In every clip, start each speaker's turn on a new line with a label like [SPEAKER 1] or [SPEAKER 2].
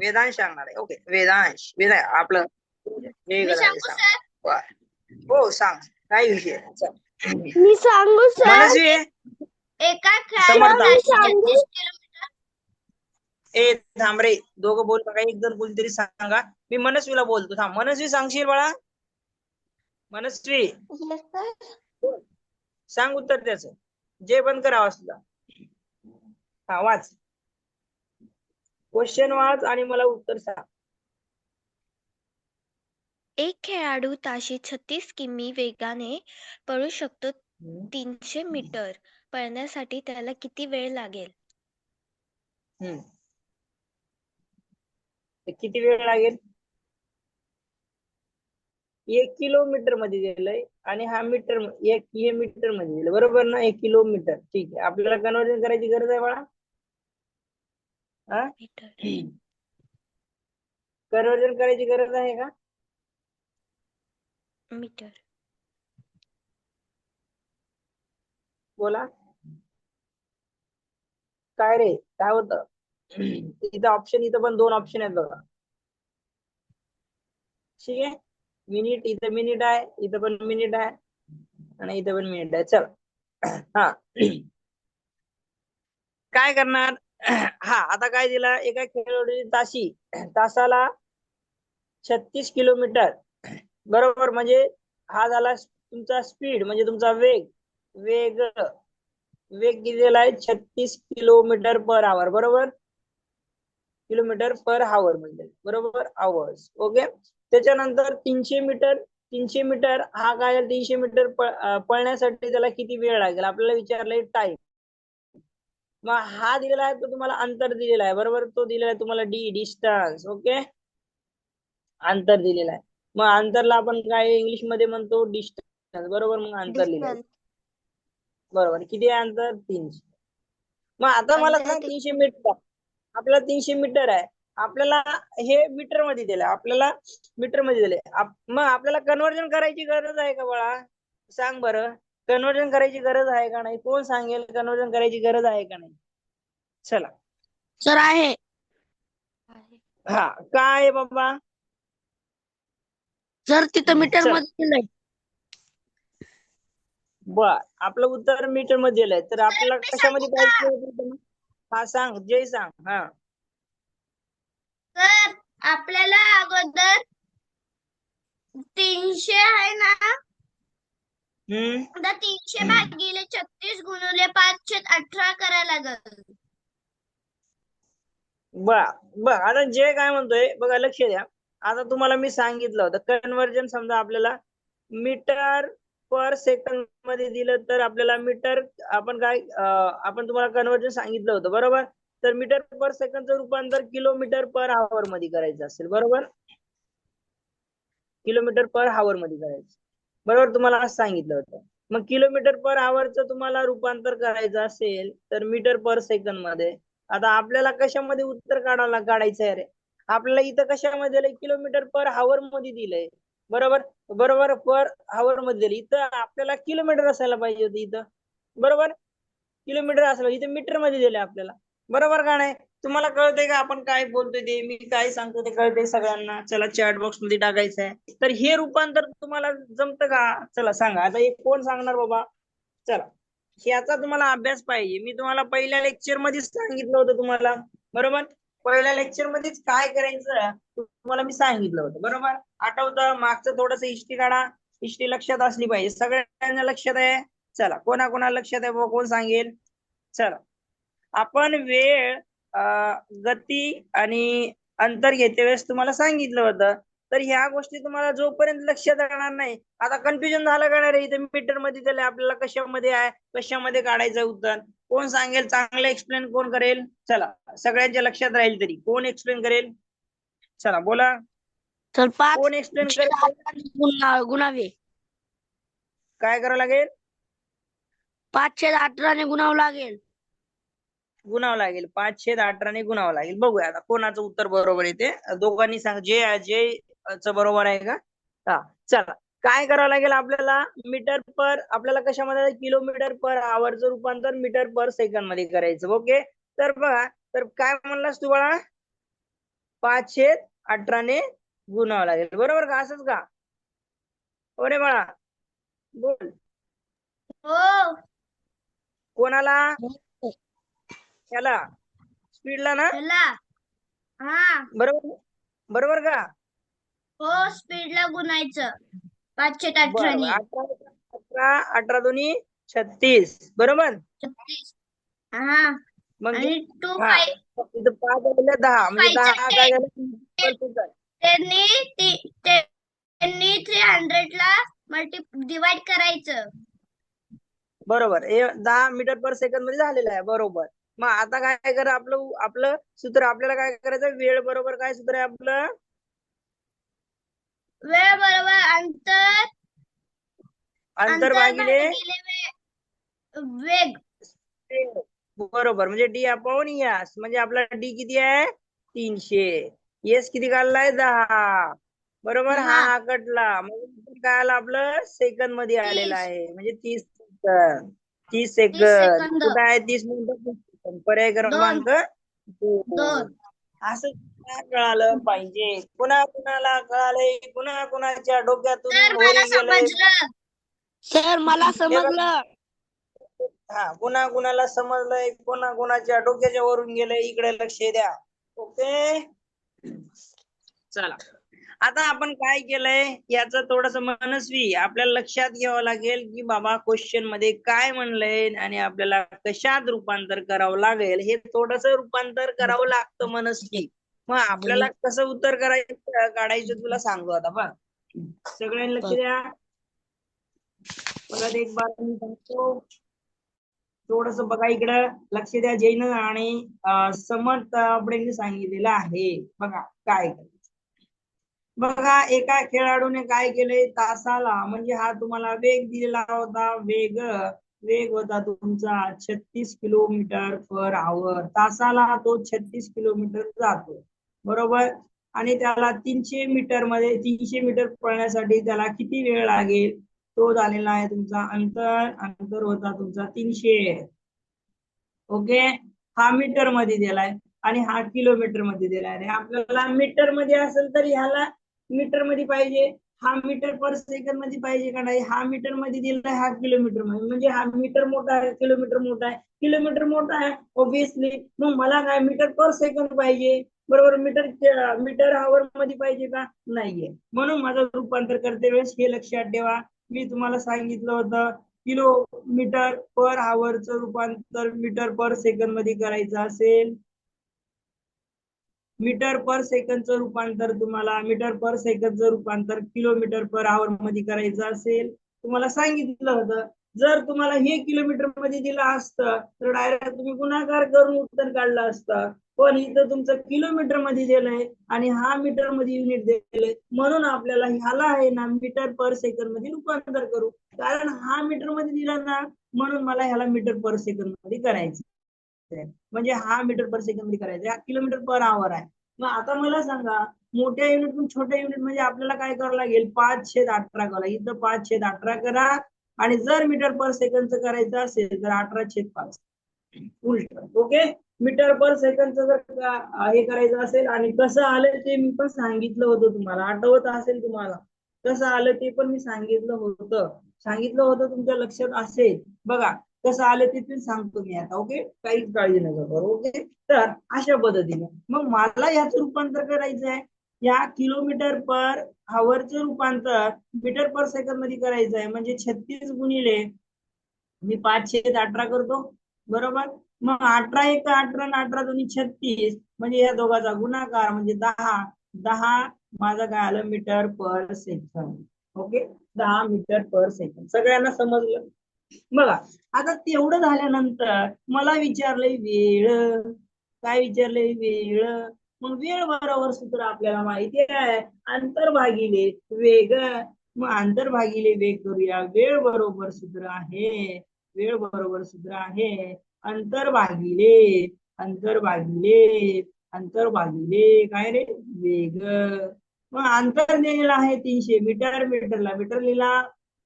[SPEAKER 1] वेदांश सांगणार आहे. ओके वेदांश. वेदा आपलं हे
[SPEAKER 2] सांगू
[SPEAKER 1] बरं. हो काय विषय.
[SPEAKER 3] मी सांगू सर?
[SPEAKER 2] एका
[SPEAKER 1] समर्थ.
[SPEAKER 2] खेळाडूला
[SPEAKER 3] सांगू?
[SPEAKER 2] 36 किलोमीटर
[SPEAKER 1] ए थांब रे. दोघं बोल नका एक जण कोणतरी सांगा. मी मनस्वीला बोलतो. थांब. मनस्वी सांगशील बाळा? मनस्वी. सांग उत्तर त्याच. जे बंद करावं तुला हा वाच. क्वेश्चन वाच आणि मला उत्तर सांग.
[SPEAKER 3] एक खेळाडू ताशी छत्तीस किमी वेगाने पळू शकतो तीनशे मीटर पळण्यासाठी त्याला किती वेळ लागेल?
[SPEAKER 1] हम्म. तर किती वेळ लागेल? एक किलोमीटरमध्ये दिलंय आणि हा मीटर एक हे मीटरमध्ये दिलं बरोबर ना? एक किलोमीटर. ठीक आहे. आपल्याला कन्वर्जन करायची गरज आहे बाळा? हा? कन्वर्जन करायची गरज आहे का?
[SPEAKER 3] मीटर
[SPEAKER 1] बोला. काय रे? काय होतं? इथं ऑप्शन इथं पण दोन ऑप्शन आहेत बघा. ठीक आहे? मिनिट इथं मिनिट आहे इथं पण मिनिट आहे आणि इथं पण मिनिट आहे. चल. हा. काय करणार? हा आता काय दिला? एका खेळाडूची ताशी तासाला छत्तीस किलोमीटर. बरोबर म्हणजे हा झाला तुमचा स्पीड म्हणजे तुमचा वेग. वेग वेग दिलेला आहे छत्तीस किलोमीटर पर आवर बरोबर? किलोमीटर पर आवर म्हणजे बरोबर? आवर्स ओके त्याच्यानंतर तीनशे मीटर तीनशे मीटर हा काय तीनशे मीटर पळण्यासाठी त्याला किती वेळ लागेल? आपल्याला विचारलंय टाइम मग हा दिलेला आहे तो तुम्हाला अंतर दिलेला आहे. बरोबर? तो दिलेला आहे तुम्हाला डी डिस्टन्स ओके अंतर दिलेला आहे. मग अंतरला आपण काय इंग्लिशमध्ये म्हणतो? डिस्टन्स बरोबर? मग अंतर लिहिलं. बरोबर. किती आहे अंतर? तीनशे. मग आता मला सांग तीनशे मीटर. आपल्याला तीनशे मीटर आहे. आपल्याला हे मीटरमध्ये दिलंय. आपल्याला मीटरमध्ये दिले मग आपल्याला कन्वर्जन करायची गरज आहे का बाळा? सांग बरं. कन्वर्जन करायची गरज आहे का नाही? कोण सांगेल कन्वर्जन करायची गरज आहे का नाही? चला.
[SPEAKER 2] सर आहे.
[SPEAKER 3] आहे.
[SPEAKER 1] हा काय आहे बाबा?
[SPEAKER 2] सर तिथं मीटर. मध्ये दिलंय.
[SPEAKER 1] बर आपलं उत्तर मीटरमध्ये दिलंय. तर आपल्याला कशामध्ये पाहिजे? हा सांग. जय सांग. हा.
[SPEAKER 2] सर आपल्याला अगोदर तीनशे आहे ना?
[SPEAKER 1] हम्म.
[SPEAKER 2] आता तीनशे भागिले छत्तीस गुणिले पाचशे अठरा करायला लागल.
[SPEAKER 1] बर बर आता जे काय म्हणतोय बघा लक्ष द्या. आता तुम्हाला मी सांगितलं होतं कन्वर्जन समजा आपल्याला मीटर पर सेकंदमध्ये दिलं तर आपल्याला मीटर आपण काय आपण तुम्हाला कन्वर्जन सांगितलं होतं बरोबर? तर मीटर पर सेकंदचं रूपांतर किलोमीटर पर आवर मध्ये करायचं असेल बरोबर? किलोमीटर पर आवर मध्ये करायचं. बरोबर तुम्हाला असं सांगितलं होतं. मग किलोमीटर पर आवरचं तुम्हाला रूपांतर करायचं असेल तर मीटर पर सेकंदमध्ये. आता आपल्याला कशामध्ये उत्तर काढायला काढायचं आहे रे? आपल्याला इथं कशामध्ये दिलंय? किलोमीटर पर हावर मध्ये दिलंय. बरोबर? बरोबर पर हावर मध्ये दिलं इथं आपल्याला किलोमीटर असायला पाहिजे होतं इथं. बरोबर? किलोमीटर असायला इथं मीटरमध्ये दिलंय आपल्याला. बरोबर का नाही? तुम्हाला कळतंय का आपण काय बोलतोय ते? मी काय सांगतो ते कळते सगळ्यांना? चला चॅट बॉक्समध्ये टाकायचं आहे तर हे रूपांतर तुम्हाला जमतं का? चला सांगा. आता एक कोण सांगणार बाबा? चला. ह्याचा तुम्हाला अभ्यास पाहिजे. मी तुम्हाला पहिल्या लेक्चर मध्येच सांगितलं होतं तुम्हाला. बरोबर? पहिल्या लेक्चर मध्येच काय करायचं तुम्हाला मी सांगितलं होतं. बरोबर? आठवतं? मागचं थोडस हिस्ट्री काढा. हिस्ट्री लक्षात असली पाहिजे. सगळ्यांना लक्षात आहे? चला. कोणा कोणाला लक्षात आहे? बाबा कोण सांगेल? चला. आपण वेळ गती आणि अंतर घेते वेळेस तुम्हाला सांगितलं होतं. तर ह्या गोष्टी तुम्हाला जोपर्यंत लक्षात राहणार नाही आता कन्फ्युजन झालं का नाही इथे मीटरमध्ये दिलंय आपल्याला कशामध्ये आहे? कशामध्ये काढायचं उत्तर? कोण सांगेल? चांगलं एक्सप्लेन कोण करेल? चला सगळ्यांच्या लक्षात राहील तरी. कोण एक्सप्लेन करेल? चला बोला.
[SPEAKER 2] पाच
[SPEAKER 1] कोण एक्सप्लेन करेल?
[SPEAKER 2] गुणा- गुणावे.
[SPEAKER 1] काय करावं लागेल?
[SPEAKER 2] पाचशे अठराने गुणावं लागेल.
[SPEAKER 1] गुणावं लागेल. पाच छेद अठराने गुणावं लागेल. बघूया आता कोणाचं उत्तर बरोबर येते दोघांनी सांग जे जे च बरोबर आहे का? हा चला. काय करावं लागेल आपल्याला? मीटर पर आपल्याला कशामध्ये किलोमीटर पर आवरचं रूपांतर मीटर पर सेकंदमध्ये करायचं. ओके? तर बघा तर काय म्हणलास तू बाळा? पाच छेद अठराने गुणावं लागेल. बरोबर का? असंच का? हो रे बाळा. बोल.
[SPEAKER 2] हो.
[SPEAKER 1] कोणाला? त्याला स्पीडला ना?
[SPEAKER 2] चला हा.
[SPEAKER 1] बरोबर? बरोबर का?
[SPEAKER 2] हो स्पीडला गुणायचं. पाचशे
[SPEAKER 1] बरं अठरा अठरा अठरा दोन्ही छत्तीस. बरोबर?
[SPEAKER 2] छत्तीस. हा.
[SPEAKER 1] मग
[SPEAKER 2] आणि टू
[SPEAKER 1] हा.
[SPEAKER 2] फाय
[SPEAKER 1] इथं पाच झाले दहा. म्हणजे दहा काय झालं
[SPEAKER 2] त्यांनी ती- ते- त्यांनी थ्री हंड्रेड ला मल्टी डिवाइड करायचं.
[SPEAKER 1] बरोबर. हे दहा मीटर पर सेकंदमध्ये झालेलं आहे. बरोबर. मग आता काय करा आपलं आपलं सूत्र आपल्याला काय करायचं? वेळ बरोबर काय सूत्र आहे आपलं?
[SPEAKER 2] वेळ बरोबर अंतर
[SPEAKER 1] अंतर भागिले
[SPEAKER 2] वेग.
[SPEAKER 1] बरोबर. म्हणजे डी अपॉन यस म्हणजे आपला डी किती आहे? तीनशे. येस किती काढलाय? दहा. बरोबर? हा. हा कटला. म्हणजे काय आलं आपलं? सेकंदमध्ये आलेलं. आहे. म्हणजे तीस सेकंद तीस
[SPEAKER 2] सेकंद.
[SPEAKER 1] सेकंद कुठं आहे? तीस मिनिटं पर्याय क्रमांक दोन.
[SPEAKER 2] दोन.
[SPEAKER 1] असं कळालं पाहिजे. कुणा कुणाला कळालंय? कुणा कुणाच्या डोक्यातून वरी गेलंय?
[SPEAKER 4] सर मला समजलं.
[SPEAKER 1] हा कुणा कुणाला समजलंय? कोणा कुणाच्या डोक्याच्या वरून गेलंय? इकडे लक्ष द्या. ओके? चला. आता आपण काय केलंय? याचं थोडस मनस्वी आपल्याला लक्षात घ्यावं लागेल की बाबा क्वेश्चनमध्ये काय म्हणलंय आणि आपल्याला कशात रूपांतर करावं लागेल? हे थोडस रूपांतर करावं लागतं मनस्वी. मग आपल्याला कसं उत्तर करायचं? काढायचं तुला सांगू आता बघ. सगळ्यांनी लक्ष द्या. परत एक बार मी सांगतो. थोडस बघा इकडं. लक्ष द्या जैन आणि समर्थ आपडेंनी सांगितलेलं आहे. बघा काय करायचं. बघा एका खेळाडूने काय केलंय? तासाला. म्हणजे हा तुम्हाला वेग दिलेला होता. वेग वेग होता तुमचा. छत्तीस किलोमीटर पर आवर तासाला तो छत्तीस किलोमीटर जातो. बरोबर? आणि त्याला तीनशे मीटरमध्ये तीनशे मीटर पळण्यासाठी त्याला किती वेळ लागेल? तो झालेला आहे तुमचा अंतर अंतर होता तुमचा तीनशे. ओके? हा मीटरमध्ये दिलाय. आणि हा किलोमीटरमध्ये दिलाय. आपल्याला मीटरमध्ये असेल तर ह्याला मीटरमध्ये पाहिजे हा मीटर पर सेकंदमध्ये पाहिजे का नाही हा मीटरमध्ये दिला हा किलोमीटरमध्ये. म्हणजे हा मीटर मोठा आहे किलोमीटर मोठा आहे. किलोमीटर मोठा आहे ऑब्विसली मग मला काय मीटर पर सेकंद पाहिजे? बरोबर मीटर मीटर आवर मध्ये पाहिजे का? नाहीये. म्हणून माझं रूपांतर करते वेळेस हे लक्षात ठेवा. मी तुम्हाला सांगितलं होतं किलोमीटर पर आवरचं रूपांतर मीटर पर सेकंदमध्ये करायचं असेल मीटर पर सेकंदचं रूपांतर तुम्हाला मीटर पर सेकंदचं रूपांतर किलोमीटर पर आवर मध्ये करायचं असेल. तुम्हाला सांगितलं होतं जर तुम्हाला हे किलोमीटरमध्ये दिलं असतं तर डायरेक्ट तुम्ही गुणाकार करून उत्तर काढलं असतं. पण इथं तुमचं किलोमीटरमध्ये दिलंय आणि हा मीटरमध्ये युनिट दिलंय म्हणून आपल्याला ह्याला आहे ना मीटर पर सेकंदमध्ये रूपांतर करू. कारण हा मीटरमध्ये दिला ना म्हणून मला ह्याला मीटर पर सेकंदमध्ये करायचं म्हणजे हा मीटर पर सेकंदमध्ये करायचा हा किलोमीटर पर आवर आहे. मग आता मला सांगा मोठ्या युनिट छोट्या युनिट म्हणजे आपल्याला काय करावं लागेल? पाच छेद अठरा करा इथं पाच छेद अठरा करा. आणि जर मीटर पर सेकंदचं करायचं असेल तर अठरा छेद पाच. उलट. ओके? मीटर पर सेकंदचं जर हे करायचं असेल आणि कसं आलं ते मी पण सांगितलं होतं तुम्हाला. आठवत असेल तुम्हाला. कसं आलं ते पण मी सांगितलं होतं. सांगितलं होतं तुमच्या लक्षात असेल. बघा कसं आलं ते सांगतो मी आता ओके काहीच काळजी नका करू ओके तर अशा पद्धतीने. मग मला याचं रूपांतर करायचं आहे? या किलोमीटर पर हवरचं रूपांतर मीटर पर सेकंदमध्ये करायचं आहे. म्हणजे छत्तीस गुणिले मी पाचशे अठरा करतो बरोबर? मग अठरा एक अठरा अठरा दोन्ही छत्तीस म्हणजे या दोघांचा गुणाकार म्हणजे दहा दहा माझं काय आलं? मीटर पर सेकंद ओके दहा मीटर पर सेकंद सगळ्यांना समजलं? बघा आता तेवढं झाल्यानंतर मला विचारलंय वेळ. काय विचारलंय? वेळ. मग वेळ बरोबर सूत्र आपल्याला माहिती आहे. अंतर भागिले वेग. मग अंतर भागिले वेग करूया. वेळ बरोबर सूत्र आहे. वेळ बरोबर सूत्र आहे. अंतर भागिले अंतर भागिले अंतर भागिले काय रे? वेग. मग अंतर दिलेलं आहे तीनशे. मीटर मीटरला. मीटर लिहिला.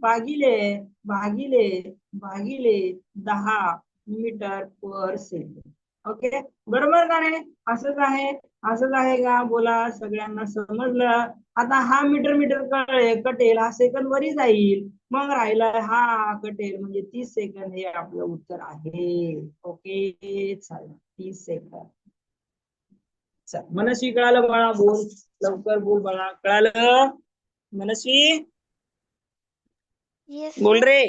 [SPEAKER 1] भागिले भागिले भागिले दहा मीटर पर सेकंड ओके? बरोबर का नाही? असंच आहे असंच आहे का? बोला सगळ्यांना समजलं. आता हा मीटर मीटर कळे कटेल हा सेकंद वरी जाईल. मग राहिला हा कटेल म्हणजे तीस सेकंद हे आपलं उत्तर आहे. ओके? चालेल तीस सेकंद. चल मनस्वी कळालं बाळा बोल. लवकर बोल बाळा कळालं? मनस्वी
[SPEAKER 3] येस
[SPEAKER 1] बोल रे.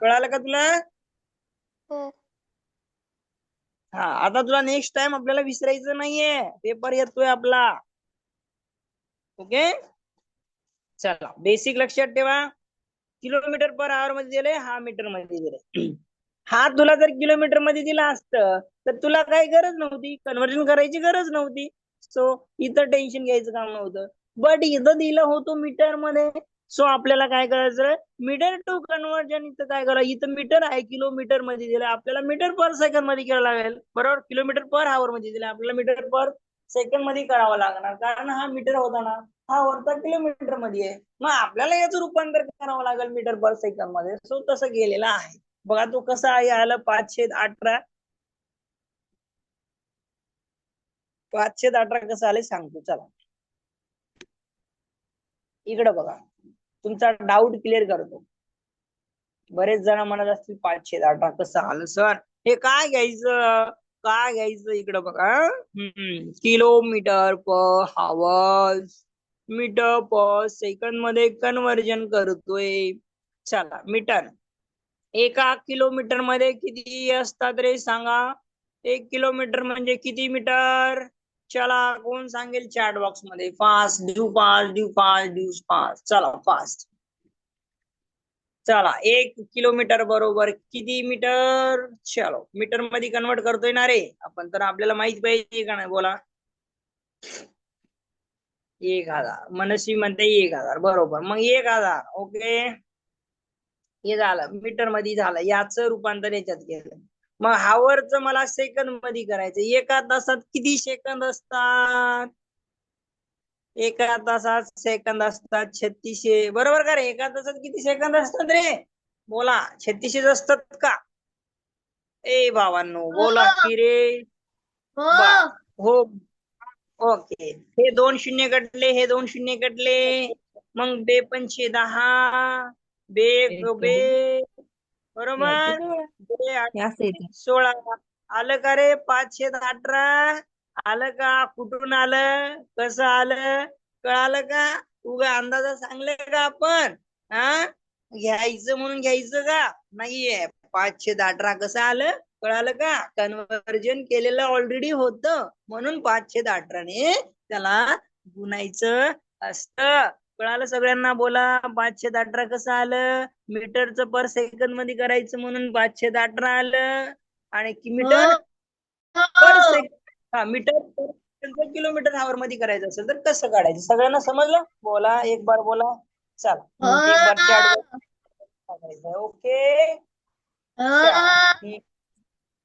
[SPEAKER 1] कळालं का तुला?
[SPEAKER 3] हो.
[SPEAKER 1] हा आता तुला नेक्स्ट टाइम आपल्याला विसरायचं नाहीये. पेपर येतोय आपला. ओके चला बेसिक लक्षात ठेवा. किलोमीटर पर आवर मध्ये दिले हा मीटरमध्ये दिले हा तुला जर किलोमीटरमध्ये दिला असतं तर तुला काही गरज नव्हती? कन्व्हर्जन करायची गरज नव्हती. सो इथं टेन्शन घ्यायचं काम नव्हतं. बट इथं दिलं होतं मीटरमध्ये. सो आपल्याला काय करायचं मीटर टू कन्वर्जन इथं काय करा इथं मीटर आहे किलोमीटरमध्ये दिलं आपल्याला मीटर पर सेकंडमध्ये करावं लागेल. बरोबर? किलोमीटर पर आवर मध्ये दिलं आपल्याला मीटर पर सेकंडमध्ये करावं लागणार. कारण हा मीटर होता ना हा वरचा किलोमीटरमध्ये आहे. मग आपल्याला याचं रूपांतर करावं लागेल मीटर पर सेकंडमध्ये. सो तसं गेलेला आहे. बघा तो कसा आहे? आला पाचशे अठरा. पाचशे अठरा कसं आले सांगतो चला. इकडं बघा. तुमचा डाऊट क्लिअर करतो. बरेच जण म्हणत असतील पाचशे अठरा कसं आलं सर हे काय घ्यायचं? काय घ्यायचं इकडं बघा kilometre per hours metre per सेकंदमध्ये कन्वर्जन करतोय. चला मीटर एका किलोमीटरमध्ये किती असतात रे सांगा? एक किलोमीटर म्हणजे किती मीटर चला कोण सांगेल चॅट बॉक्समध्ये? Fast do fast do fast do fast चला फास्ट चला एक किलोमीटर बरोबर किती मीटर चलो मीटरमध्ये कन्वर्ट करतोय ना रे. आपण तर आपल्याला माहीत पाहिजे का नाही? बोला. एक हजार. मनस्वी म्हणते एक हजार. बरोबर. मग एक हजार. ओके हे झालं. मीटरमध्ये झालं. याच रूपांतर याच्यात केलं. मग हावरच मला सेकंदमध्ये करायचं एका तासात किती सेकंद असतात? एका तासात सेकंद असतात छत्तीसशे. बरोबर का रे? एका तासात किती सेकंद असतात रे? बोला. छत्तीसशेच असतात का? ए भावांनो बोला की रे?
[SPEAKER 2] हो.
[SPEAKER 1] हो. ओके. हे दोन शून्य कटले हे दोन शून्य कटले. मग बे पंचे दहा बे बे. बरोबर? आठ सोळा. आलं का रे? पाचशे अठरा. आलं का? कुठून आलं? कसं आलं? कळालं का? उगा अंदाजा सांगले का आपण? हा? घ्यायचं म्हणून घ्यायचं का? नाहीये. पाचशे अठरा कसं आलं? कळालं का? कन्व्हर्जन केलेलं ऑलरेडी होतं. म्हणून पाचशे अठराने त्याला गुणायचं असतं. कळालं सगळ्यांना? बोला पाचशे अठरा कसं आलं? मीटरचं पर सेकंदमध्ये करायचं म्हणून पाचशे अठरा आलं. आणि कि मीटर? पर
[SPEAKER 2] हो.
[SPEAKER 1] सेकंद हा मीटर किलोमीटर आवर मध्ये करायचं असेल तर कसं काढायचं? सगळ्यांना समजलं? बोला एक बार बोला. चला एक बार चॅट ओके?
[SPEAKER 2] हो.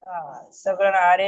[SPEAKER 1] हा सगळं अरे